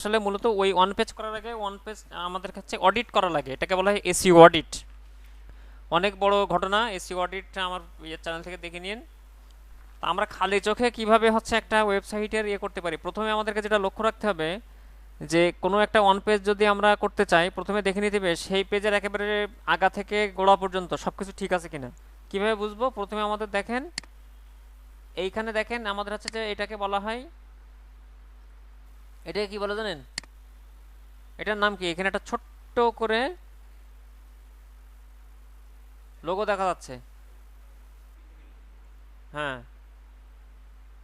আসলে মূলত ওই ওয়ান পেজ করার আগে ওয়ান পেজ আমাদের কাছে অডিট করা লাগে। এটাকে বলা হয় এসিও অডিট অনেক বড় ঘটনা এসিও অডিট আমার ইয়ে চ্যানেল থেকে দেখে নিন। আমরা খালি চোখে কীভাবে হচ্ছে একটা ওয়েবসাইটের ইয়ে করতে পারি? প্রথমে আমাদেরকে যেটা লক্ষ্য রাখতে হবে, যে কোনো একটা ওয়ান পেজ যদি আমরা করতে চাই, প্রথমে দেখে নিতে হবে সেই পেজের একেবারে আগা থেকে গোড়া পর্যন্ত সব কিছু ঠিক আছে কিনা। কীভাবে বুঝব? প্রথমে আমাদের দেখেন, এইখানে দেখেন আমাদের হচ্ছে যে এটাকে বলা হয় এটাকে কি বলে জানেন? এটার নাম কি? এখানে একটা ছোট্ট করে লোগো দেখা যাচ্ছে। হ্যাঁ।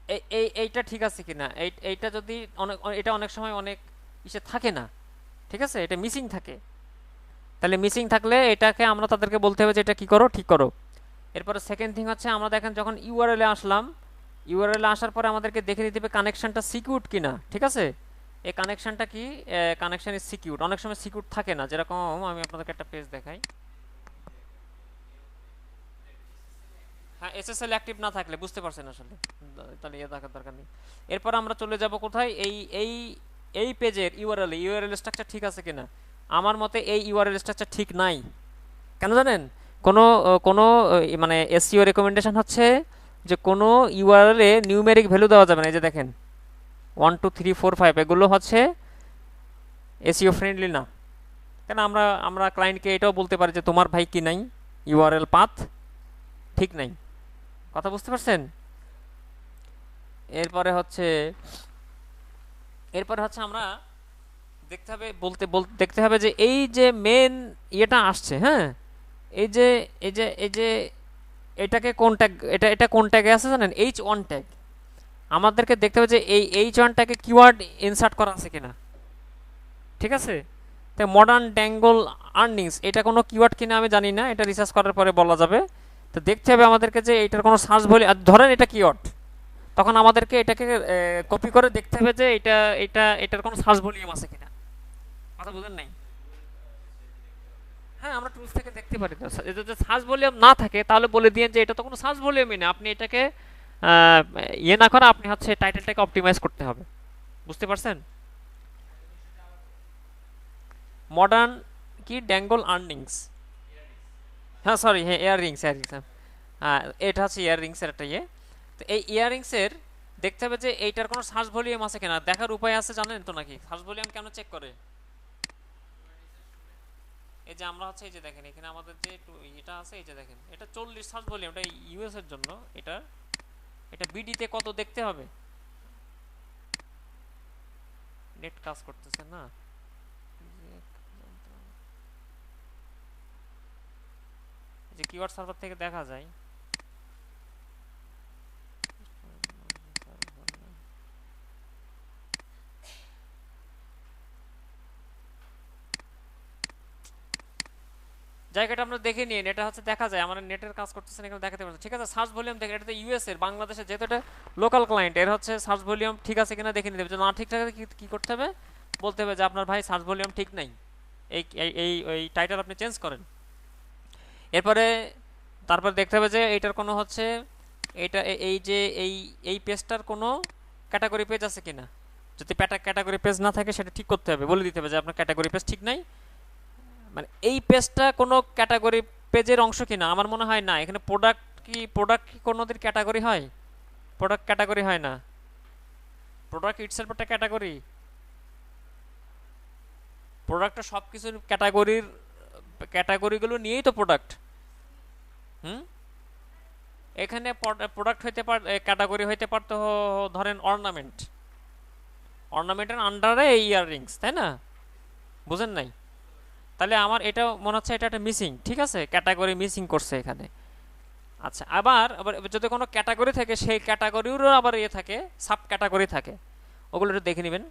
এই এই এইটা ঠিক আছে কিনা? এই, এইটা যদি অনেক, এটা অনেক সময় অনেক ইসে থাকে না। ঠিক আছে? এটা মিসিং থাকে। তাহলে মিসিং থাকলে এটাকে আমরা তাদেরকে বলতে হবে যে এটা কি করো? ঠিক করো। এরপরে সেকেন্ড থিং হচ্ছে, আমরা দেখেন যখন ইউআরএল আসলাম ইউআরএল আসার পরে আমাদেরকে দেখে নিতে হবে কানেকশনটা সিকিউর কিনা। ঠিক আছে? এই কানেকশানটা কি? কানেকশন ইজ সিকিউর অনেক সময় সিকিউর থাকে না। যেরকম আমি আপনাদেরকে একটা পেজ দেখাই। হ্যাঁ এসএসএল অ্যাক্টিভ না থাকলে বুঝতে পারছেন আসলে। তাহলে ইয়ে দেখার দরকার নেই। এরপর আমরা চলে যাব কোথায়? এই এই এই পেজের ইউআরএল ইউআরএল স্ট্রাকচার ঠিক আছে কিনা? আমার মতে এই ইউআরএল স্ট্রাকচার ঠিক নাই। কেন জানেন? কোনো কোনো মানে এসইও রেকমেন্ডেশন হচ্ছে যে কোনো ইউআরএল নিউমেরিক ভ্যালু দেওয়া যাবে না। এই যে দেখেন। One, two, three, four, five, এগুলো হচ্ছে এসইও ফ্রেন্ডলি না। কেন আমরা আমরা ক্লায়েন্টকে এটাও বলতে পারি যে তোমার ভাই কি নাই? ইউআরএল পাথ ঠিক নাই। কথা বুঝতে পারছেন? এরপরে হচ্ছে এরপরে হচ্ছে আমরা দেখতে হবে, বলতে দেখতে হবে যে এই যে মেন ইয়েটা আসছে হ্যাঁ? এই যে এই যে এই যে এটাকে কোন ট্যাগ এটা এটা কোন ট্যাগে আছে জানেন? এইচ ওয়ান ট্যাগ আমাদেরকে দেখতে হবে যে এই এইচ ওয়ান ট্যাগে কিওয়ার্ড ইনসার্ট করা আছে কিনা। ঠিক আছে? তাই মডার্ন ড্যাঙ্গল আর্নিংস এটা কোনো কিওয়ার্ড কিনা আমি জানি না, এটা রিসার্চ করার পরে বলা যাবে। তো দেখতে হবে আমাদেরকে যে এটার কোনো সার্চ বলি ধরেন এটা কিওয়ার্ড তখন আমাদেরকে এটাকে কপি করে দেখতে হবে যে এটা এটা, এটার কোনো সার্চ ভলিউম আছে কিনা। কথা বুঝেন নাই? হ্যাঁ আমরা টুলস থেকে দেখতে পারি। তো যদি সার্চ ভলিউম না থাকে, তাহলে বলে দিয়ে যে এটা তো কোনো সার্চ ভলিউমই না। আপনি এটাকে ইয়ে না করে, আপনি হচ্ছে টাইটেলটাকে অপটিমাইজ করতে হবে। বুঝতে পারছেন? মডার্ন কি? ড্যাঙ্গল আর্নিংস হ্যাঁ সরি হ্যাঁ ইয়াররিংস ইয়াররিংস হ্যাঁ। এটা হচ্ছে ইয়াররিংসের একটা ইয়ে। তো এই ইয়াররিংসের দেখতে হবে যে এইটার কোনো সার্চ ভলিউম আছে কিনা। দেখার উপায় আছে, জানেন তো নাকি? সার্চ ভলিউম কেন চেক করে? এই যে আমরা হচ্ছে এই যে দেখেন, এখানে আমাদের যে এটা আছে, এই যে দেখেন, এটা চল্লিশ সার্চ ভলিউম এটা ইউএস এর জন্য, এটা এটা বিডিতে কত দেখতে হবে নেট কাজ করতেছে না যে কিওয়ার্ড সার্ভার থেকে দেখা যায় জায়গাটা আমরা দেখে নিন এটা হচ্ছে দেখা যায় আমার নেটের কাজ করতেছে এখানে দেখাতে পারছে ঠিক আছে সার্চ ভলিউম দেখে এটা তো ইউএস এর বাংলাদেশে যেহেতু এটা লোকাল ক্লায়েন্ট এর হচ্ছে সার্চ ভলিউম ঠিক আছে কিনা দেখে নিতে হবে। না ঠিক থাকে, কি করতে হবে? বলতে হবে যে আপনার ভাই সার্চ ভলিউম ঠিক নাই। এই এই এই টাইটেল আপনি চেঞ্জ করেন। এরপরে, তারপর দেখতে হবে যে এইটার কোনো হচ্ছে এইটা এই যে, এই এই পেজটার কোনো ক্যাটাগরি পেজ আছে কিনা? যদি প্যাটা ক্যাটাগরি পেজ না থাকে, সেটা ঠিক করতে হবে। বলে দিতে হবে যে আপনার ক্যাটাগরি পেজ ঠিক নাই। মানে এই পেজটা কোনো ক্যাটাগরি পেজের অংশ কিনা আমার মনে হয় না। এখানে প্রোডাক্ট কি প্রোডাক্ট কি কোনোদিন ক্যাটাগরি হয়? প্রোডাক্ট ক্যাটাগরি হয় না। প্রোডাক্ট ইটসেলফ একটা ক্যাটাগরি প্রোডাক্টটা সব কিছুর ক্যাটাগরির ক্যাটাগরিগুলো নিয়েই তো প্রোডাক্ট হুম? এখানে প্রোডাক্ট হইতে পার ক্যাটাগরি হইতে পারতো ধরেন অর্নামেন্ট অর্নামেন্টের আন্ডারে ইয়াররিংস তাই না? বুঝেন নাই? তাহলে আমার এটা মনে হচ্ছে এটা একটা মিসিং ঠিক আছে? ক্যাটাগরি মিসিং করছে এখানে। আচ্ছা আবার আবার যদি কোনো ক্যাটাগরি থাকে, সেই ক্যাটাগরিরও আবার ইয়ে থাকে সাব ক্যাটাগরি থাকে। ওগুলো একটু দেখে নেবেন,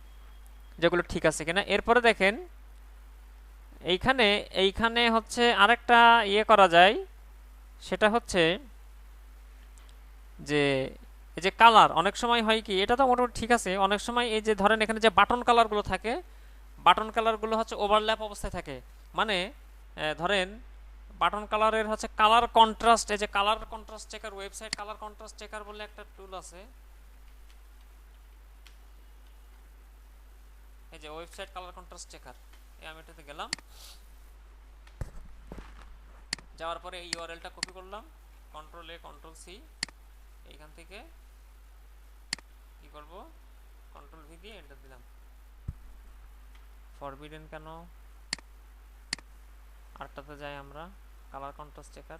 যেগুলো ঠিক আছে কিনা। এরপরে দেখেন, এইখানে এইখানে হচ্ছে আরেকটা ইয়ে করা যায়। সেটা হচ্ছে যে, এই যে কালার অনেক সময় হয় কি, এটা তো মোটামুটি ঠিক আছে। অনেক সময় এই যে ধরেন এখানে যে বাটন কালারগুলো থাকে বাটন কালারগুলো হচ্ছে ওভারল্যাপ অবস্থায় থাকে। মানে ধরেন, বাটন কালারের হচ্ছে কালার কন্ট্রাস্ট এই যে colour contrast checker website colour contrast checker বলে একটা টুল আছে। এই যে ওয়েবসাইট কালার কন্ট্রাস্ট চেকার এই আমি এটাতে গেলাম। যাওয়ার পরে এই ইউআরএলটা কপি করলাম কন্ট্রোল এ কন্ট্রোল সি এইখান থেকে কি করব? কন্ট্রোল ভি দিয়ে এন্টার দিলাম। ফরবিডেন কেন? আরটাতে যাই আমরা কালার কন্ট্রাস্ট চেকার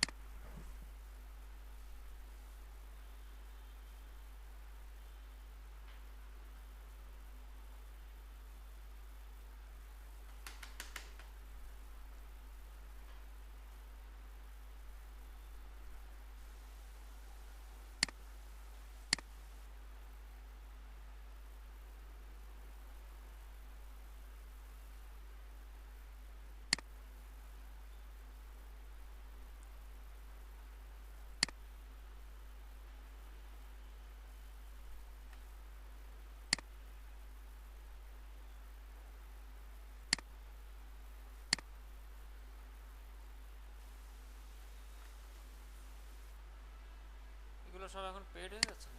এগুলো সব এখন পেড হয়ে যাচ্ছে?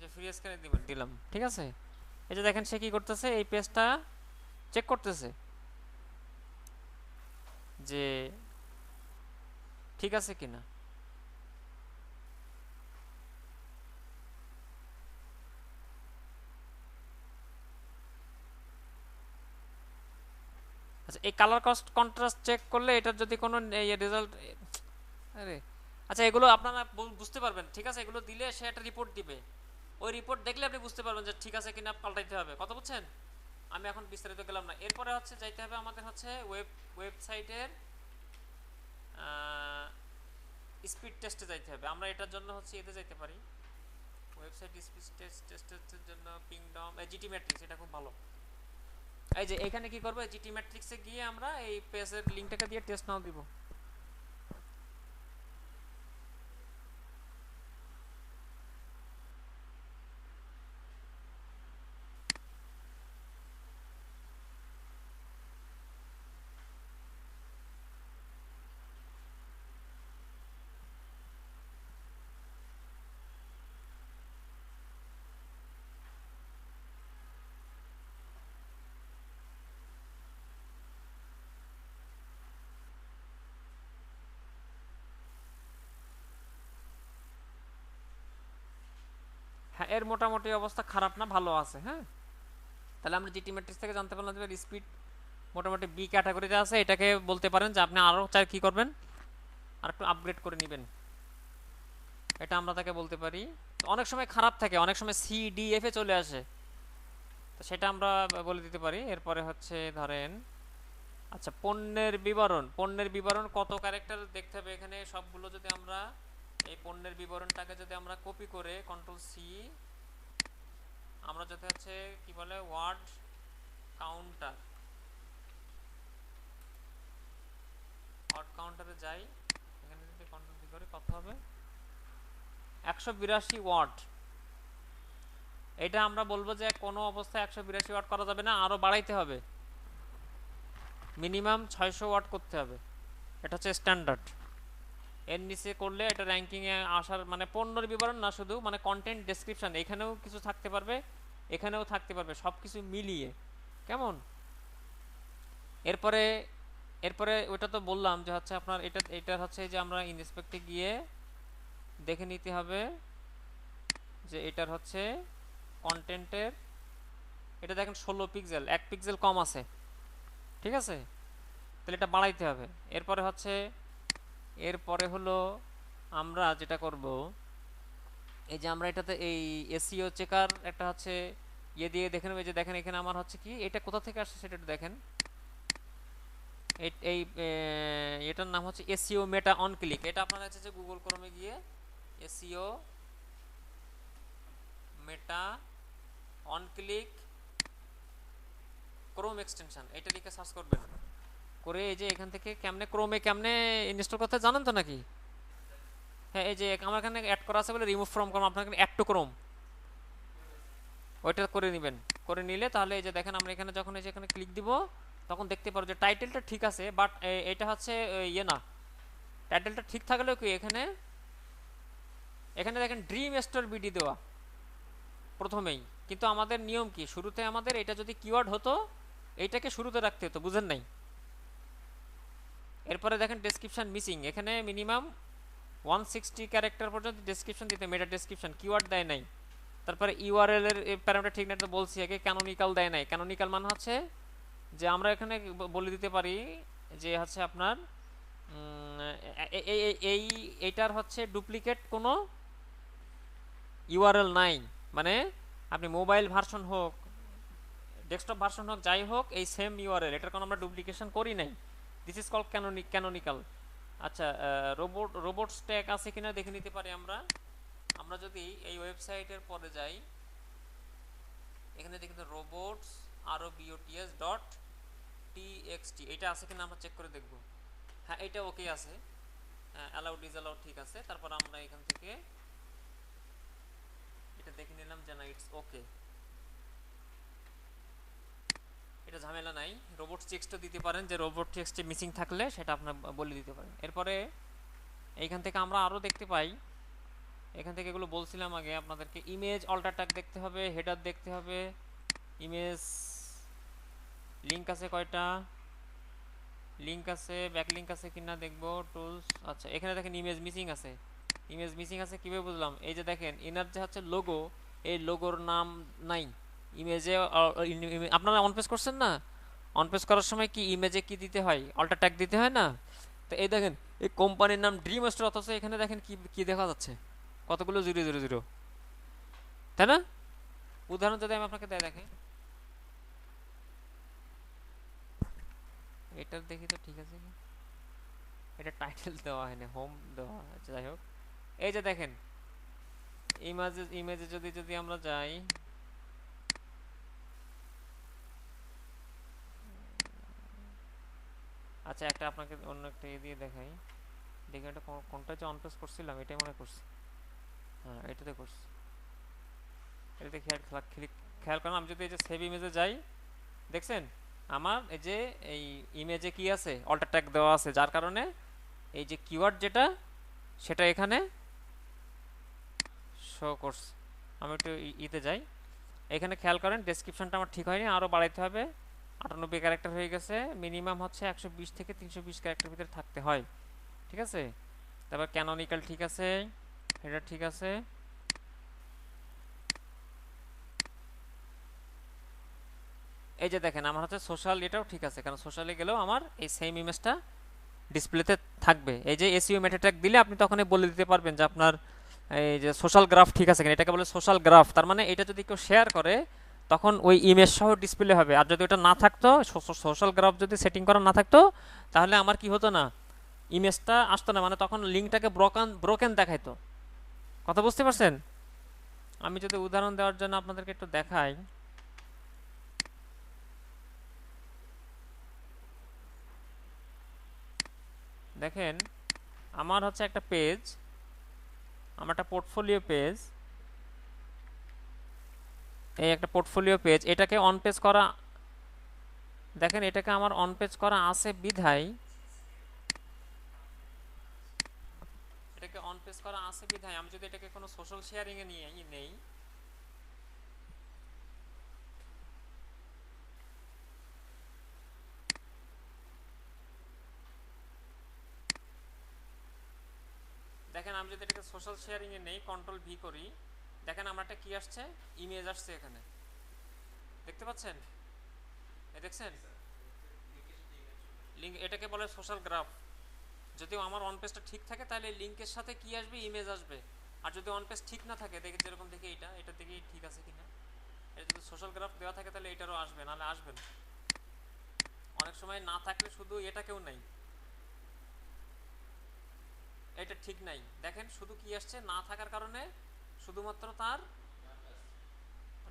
যে ফ্রি স্ক্যানে দিলাম। ঠিক আছে? এই যে দেখেন সে কি করতেছে, এই পেজটা চেক করতেছে। যে ঠিক আছে কিনা? আচ্ছা এই কালার কস্ট কন্ট্রাস্ট চেক করলে এটার যদি কোনো রেজাল্ট আরে আচ্ছা এগুলো আপনারা বুঝতে পারবেন, ঠিক আছে? এগুলো দিলে সে একটা রিপোর্ট দিবে। ওই রিপোর্ট দেখলে আপনি বুঝতে পারবেন যে ঠিক আছে কিনা পাল্টাইতে হবে। কথা বুঝছেন? আমি এখন বিস্তারিত গেলাম না। এরপরে হচ্ছে যাইতে হবে আমাদের হচ্ছে ওয়েব ওয়েবসাইটের স্পিড টেস্টে যাইতে হবে। আমরা এটার জন্য হচ্ছে এতে যাইতে পারি। ওয়েবসাইট স্পিড টেস্ট টেস্টের জন্য পিংডম জিটি ম্যাট্রিক্স এটা খুব ভালো। এই যে, এখানে কি করব? জিটি ম্যাট্রিক্সে গিয়ে আমরা এই পেজের লিঙ্কটাকে দিয়ে টেস্ট নাও দিব। এর মোটামুটি অবস্থা খারাপ না, ভালো আছে হ্যাঁ? তাহলে আমরা জিটি ম্যাট্রিক্স থেকে জানতে পারলাম যে স্পিড মোটামুটি বি ক্যাটাগরিতে আছে, এটাকে বলতে পারেন যে আপনি আরও চাই কী করবেন? আর একটু আপগ্রেড করে নেবেন। এটা আমরা তাকে বলতে পারি। অনেক সময় খারাপ থাকে, অনেক সময় সি ডি এফ চলে আসে। তো সেটা আমরা বলে দিতে পারি। এরপরে হচ্ছে ধরেন আচ্ছা পণ্যের বিবরণ। পণ্যের বিবরণ কত ক্যারেক্টার দেখতে হবে? এখানে সবগুলো যদি আমরা এই পণ্যের বিবরণটাকে যদি আমরা কপি করে কন্ট্রোল সি আমরা যদি হচ্ছে কি বলে ওয়ার্ড কাউন্টার ওয়ার্ড কাউন্টারে যাই, এখানে যদি কন্ট্রোল সি করে, কত হবে? একশো বিরাশি ওয়ার্ড এটা আমরা বলব যে কোনো অবস্থায় একশো বিরাশি ওয়াট করা যাবে না আরও বাড়াইতে হবে। মিনিমাম ছয়শো ওয়াট করতে হবে। এটা হচ্ছে স্ট্যান্ডার্ড এর নিচে করলে এটা র্যাঙ্কিংয়ে আসার মানে পণ্যের বিবরণ না, শুধু মানে কন্টেন্ট ডেসক্রিপশন এখানেও কিছু থাকতে পারবে, এখানেও থাকতে পারবে সব কিছু মিলিয়ে। কেমন? এরপরে এরপরে ওটা তো বললাম যে হচ্ছে আপনার এটা এটা হচ্ছে যে আমরা ইনস্পেক্টে গিয়ে দেখে নিতে হবে যে এটার হচ্ছে কন্টেন্টের এটা দেখেন ষোলো পিক্সেল এক পিক্সেল কম আছে। ঠিক আছে? তাহলে এটা বাড়াইতে হবে। এরপরে হচ্ছে এরপরে হলো আমরা যেটা করব, এই যে আমরা এটাতে এই এসিও চেকার একটা হচ্ছে ইয়ে দিয়ে দেখে নেবে যে দেখেন এখানে আমার হচ্ছে কি, এটা কোথা থেকে আসছে সেটা দেখেন। এই এটার নাম হচ্ছে এসিও মেটা অন ক্লিক। এটা আপনার যে গুগল ক্রমে গিয়ে SEO meta on click Chrome extension, এটা লিখে সার্চ করবেন। করে এই যে এখান থেকে কেমনে, ক্রোমে কেমনে ইনস্টল করতে জানেন তো নাকি? হ্যাঁ এই যে আমার এখানে অ্যাড করা আছে বলে রিমুভ ফ্রম ক্রোম আপনার অ্যাড টু ক্রোম ওইটা করে নেবেন। করে নিলে তাহলে এই যে দেখেন আমরা এখানে যখন এই যে এখানে ক্লিক দিব, তখন দেখতে পারো যে টাইটেলটা ঠিক আছে বাট এটা হচ্ছে ইয়ে না। টাইটেলটা ঠিক থাকলেও কি এখানে এখানে দেখেন ড্রিম স্টোর বিডি দেওয়া, প্রথমেই। কিন্তু আমাদের নিয়ম কি? শুরুতে আমাদের এটা যদি কিওয়ার্ড হতো, এইটাকে শুরুতে রাখতে হতো, বুঝেন নাই? এরপরে দেখেন ডেসক্রিপশন মিসিং এখানে মিনিমাম ওয়ান সিক্সটি ক্যারেক্টার পর্যন্ত ডেসক্রিপশন দিতে মেটা ডেসক্রিপশন কিওয়ার্ড দেয় নাই। তারপরে ইউআরএল এর প্যারামিটার ঠিক না তো বলছি আগে ক্যানোনিক্যাল দেয় নাই। ক্যানোনিক্যাল মানে হচ্ছে যে আমরা এখানে বলে দিতে পারি যে হচ্ছে আপনার এই, এইটার হচ্ছে ডুপ্লিকেট কোনো ইউআরএল নাই। মানে আপনি মোবাইল ভার্সন হোক ডেস্কটপ ভার্সন হোক, যাই হোক, এই সেম ইউআরএল এটার কোনো আমরা ডুপ্লিকেশন করি নাই। This is call canonic canonical আচ্ছা রোবট রোবট স্ট্যাক আছে কিনা দেখে নিতে পারি আমরা? আমরা যদি এই ওয়েবসাইটের পরে যাই, এখানে দেখি রোবটস আরও বিওটিএস ডট টিএক্সটি এটা আছে কিনা আমরা চেক করে দেখব। হ্যাঁ এটা ওকে আছে। অ্যালাউড ইজ অ্যালাউড ঠিক আছে। তারপর আমরা এখান থেকে এটা দেখে নিলাম যে না ইটস ওকে এটা ঝামেলা নাই। রোবট টেক্সটও দিতে পারেন, যে রোবট টেক্সটে মিসিং থাকলে সেটা আপনার বলে দিতে পারেন। এরপরে এইখান থেকে আমরা আরও দেখতে পাই, এখান থেকে এগুলো বলছিলাম আগে, আপনাদেরকে ইমেজ অল্টার ট্যাগ দেখতে হবে হেডার দেখতে হবে ইমেজ লিংক আছে কয়টা? লিংক আছে ব্যাক লিংক আছে কিনা দেখব টুলস আচ্ছা এখানে দেখেন ইমেজ মিসিং আছে। ইমেজ মিসিং আছে কীভাবে বুঝলাম? এই যে দেখেন ইনার যে হচ্ছে লোগো এই লোগোর নাম নাই। ইমেজে আপনারা অন পেজ করছেন না? অন পেজ করার সময় কি ইমেজে কি দিতে হয়? অল্টার ট্যাগ দিতে হয় না? তো এই দেখেন, এই কোম্পানির নাম ড্রিম স্টার অথচ এখানে দেখেন কি কি দেখা যাচ্ছে? কতগুলো জিরো জিরো জিরো তাই না? উদাহরণ যদি আমি আপনাকে দেয় দেখেন। এটার দেখি তো ঠিক আছে এটা টাইটেল দেওয়া হয়নি হোম দেওয়া যাই হোক। এই যে দেখেন ইমেজে ইমেজে যদি যদি আমরা যাই আচ্ছা একটা আপনাকে অন্য একটা দিয়ে দেখাই। দেখি এটা কোনটা যে অনপ্রেস করছিলাম, এটাই মনে করছি হ্যাঁ এটাতে করছি। এটাতে খেয়াল, খেলা- খেয়াল করেন আমি যদি এই যে সেভ ইমেজে যাই, দেখছেন? আমার এই যে, এই ইমেজে কি আছে? অল্টার ট্যাগ দেওয়া আছে, যার কারণে এই যে কিওয়ার্ড যেটা, সেটা এখানে শো করছে। আমি একটু ইতে যাই। এখানে খেয়াল করেন ডেসক্রিপশনটা আমার ঠিক হয়নি আরও বাড়াইতে হবে। আটানব্বই ক্যারেক্টার হয়ে গেছে। মিনিমাম হচ্ছে একশো বিশ থেকে তিনশো বিশ ক্যারেক্টার ভিতরে থাকতে হয়। ঠিক আছে? তারপর ক্যানোনিক্যাল ঠিক আছে। এটা ঠিক আছে। এই যে দেখেন, আমার হচ্ছে সোশ্যাল এটাও ঠিক আছে, কারণ সোশ্যালে গেলেও আমার এই সেম ইমেজটা ডিসপ্লেতে থাকবে। এই যে এসইও মেটা ট্যাগ দিলে আপনি তখনই বলে দিতে পারবেন যে আপনার এই যে সোশ্যাল গ্রাফ ঠিক আছে কিনা, এটাকে বলে সোশ্যাল গ্রাফ তার মানে এটা যদি কেউ শেয়ার করে তখন ওই ইমেজ সহ ডিসপ্লে হবে। আর যদি ওটা না থাকতো সোশ্যাল গ্রাফ যদি সেটিং করা না থাকতো, তাহলে আমার কি হতো না? ইমেজটা আসতো না। মানে তখন লিঙ্কটাকে ব্রোকান ব্রোকেন দেখাইতো। কথা বুঝতে পারছেন? আমি যদি উদাহরণ দেওয়ার জন্য আপনাদেরকে একটু দেখাই। দেখেন, আমার হচ্ছে একটা পেজ আমার একটা পোর্টফোলিও পেজ এই একটা পোর্টফোলিও পেজ এটাকে অন পেজ করা, দেখেন এটাকে আমার অন পেজ করা আছে বিধায়। এটাকে অন পেজ করা আছে বিধায়। আমি যদি এটাকে কোনো সোশ্যাল শেয়ারিং এ নিয়ে নেই। দেখেন আমি যদি এটাকে সোশ্যাল শেয়ারিং এ নেই কন্ট্রোল ভি করি। দেখেন আমার একটা কি আসছে? ইমেজ আসছে এখানে। দেখতে পাচ্ছেন? এ দেখছেন? লিঙ্ক এটাকে বলে সোশ্যাল গ্রাফ যদি আমার অন পেজটা ঠিক থাকে, তাহলে লিঙ্কের সাথে কি আসবে? ইমেজ আসবে। আর যদি অন পেজ ঠিক না থাকে, দেখে যেরকম দেখে এটা এটা দেখে ঠিক আছে কিনা? এটা যদি সোশ্যাল গ্রাফ দেওয়া থাকে, তাহলে এটারও আসবে, নাহলে আসবে না। অনেক সময় না থাকলে শুধু এটাকেও নাই। এটা ঠিক নাই। দেখেন শুধু কি আসছে? না থাকার কারণে শুধুমাত্র তার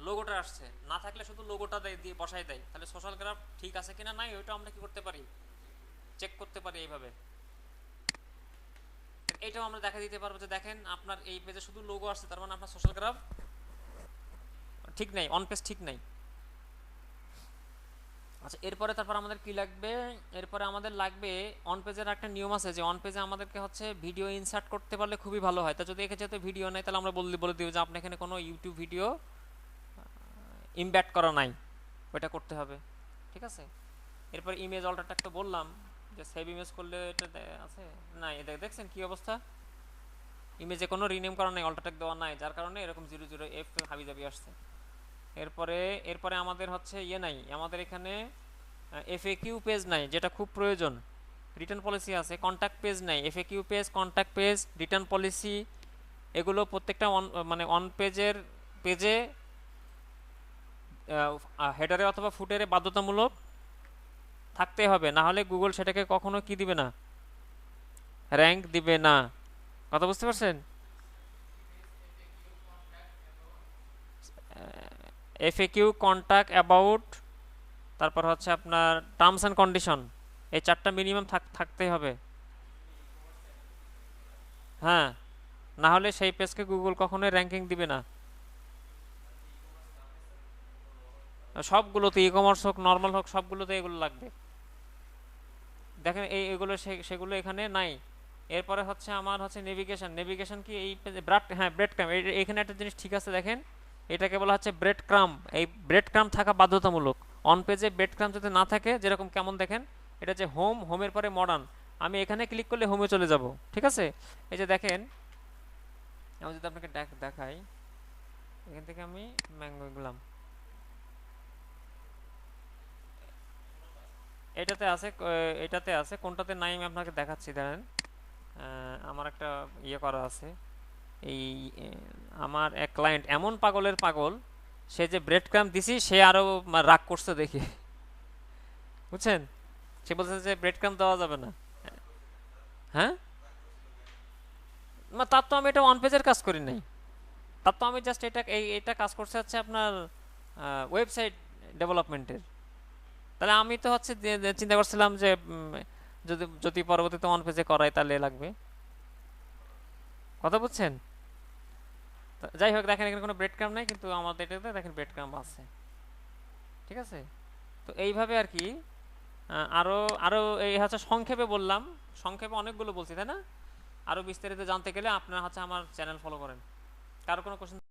লোগোটা আসছে। না থাকলে শুধু লোগোটা দেয়, দিয়ে বসাই দেয়। তাহলে সোশ্যাল গ্রাফ ঠিক আছে কিনা নাই, ওইটা আমরা কি করতে পারি? চেক করতে পারি এইভাবে। এটাও আমরা দেখা দিতে পারব যে দেখেন আপনার এই পেজে শুধু লোগো আসছে, তার মানে আপনার সোশ্যাল গ্রাফ ঠিক নাই অন পেজ ঠিক নাই। আচ্ছা এরপরে তারপর আমাদের কি লাগবে? এরপরে আমাদের লাগবে অন পেজের একটা নিয়ম আছে যে অন পেজে আমাদেরকে হচ্ছে ভিডিও ইনসার্ট করতে পারলে খুবই ভালো হয়। তা যদি এক্ষেত্রে ভিডিও নেই, তাহলে আমরা বলে বলে দিব যে আপনি এখানে কোনো ইউটিউব ভিডিও ইমব্যাট করা নাই। ওটা করতে হবে। ঠিক আছে? এরপর ইমেজ অল্টারটা তো বললাম যে সেভ ইমেজ করলে এটা আছে? না দেখ- দেখছেন কি অবস্থা? ইমেজে কোনো রিনেম করা নাই অল্টারটেক দেওয়া নাই। যার কারণে এরকম জিরো জিরো এফ হাবি জাবি আসছে। এরপরে এরপরে আমাদের হচ্ছে ইয়ে নাই, আমাদের এখানে এফএ কিউ পেজ নাই, যেটা খুব প্রয়োজন। রিটার্ন পলিসি আছে কন্ট্যাক্ট পেজ নাই FAQ page contact page return policy এগুলো প্রত্যেকটা অন মানে অন পেজের পেজে হেডারে অথবা ফুটারে বাধ্যতামূলক থাকতে হবে, না হলে গুগল সেটাকে কখনো কি দিবে না? র্যাঙ্ক দিবে না। কথা বুঝতে পারছেন? এফএকিউ কন্ট্যাক্ট অ্যাবাউট তারপর হচ্ছে আপনার টার্মস অ্যান্ড কন্ডিশন এই চারটা মিনিমাম থাকতেই হবে। হ্যাঁ না হলে সেই পেজকে গুগল কখনোই র্যাঙ্কিং দিবে না। সবগুলোতে ই কমার্স হোক নর্মাল হোক, সবগুলোতে এগুলো লাগবে। দেখেন এই, এগুলো সেগুলো এখানে নাই। এরপরে হচ্ছে আমার হচ্ছে নেভিগেশন নেভিগেশন কি এই ব্রাড হ্যাঁ ব্রেড ক্রাম এখানে একটা জিনিস ঠিক আছে দেখেন। এটাকে বলা হচ্ছে ব্রেড ক্রাম এই ব্রেড ক্রাম থাকা বাধ্যতামূলক। অন পেজে ব্রেড ক্রাম যদি না থাকে, যেরকম কেমন দেখেন, এটা যে হোম হোমের পরে মডার্ন আমি এখানে ক্লিক করলে হোমে চলে যাব, ঠিক আছে? এই যে দেখেন, আমি যদি আপনাকে দেখ- দেখাই, এখান থেকে আমি ম্যাঙ্গো গেলাম এটাতে আছে এটাতে আছে, কোনটাতে নাই আমি আপনাকে দেখাচ্ছি দাঁড়ান আমার একটা ইয়ে করা আছে। এই আমার এক ক্লায়েন্ট এমন পাগলের পাগল, সে যে ব্রেড ক্রাম দিছি, সে আরও রাগ করছে দেখে। বুঝছেন? সে বলছে যে ব্রেড ক্রাম দেওয়া যাবে না। হ্যাঁ? তার তো আমি এটা ওয়ান পেজের কাজ করি নাই। তার তো আমি জাস্ট এটা, এই, এটা কাজ করছে হচ্ছে আপনার ওয়েবসাইট ডেভেলপমেন্টের তাহলে আমি তো হচ্ছে চিন্তা করছিলাম যে যদি যদি পরবর্তীতে অন পেজে করাই তাহলে লাগবে। কথা বুঝছেন? যাই হোক, দেখেন এখানে কোনো ব্রেড ক্রাম নাই, কিন্তু আমাদের এটাতে দেখেন ব্রেড ক্রাম আছে। ঠিক আছে? তো এইভাবে আর কি আরও আরও আরও এই হচ্ছে সংক্ষেপে বললাম। সংক্ষেপে অনেকগুলো বলছি, তাই না? আরও বিস্তারিত জানতে গেলে আপনারা হচ্ছে আমার চ্যানেল ফলো করেন। কারও কোনো কোশ্চেন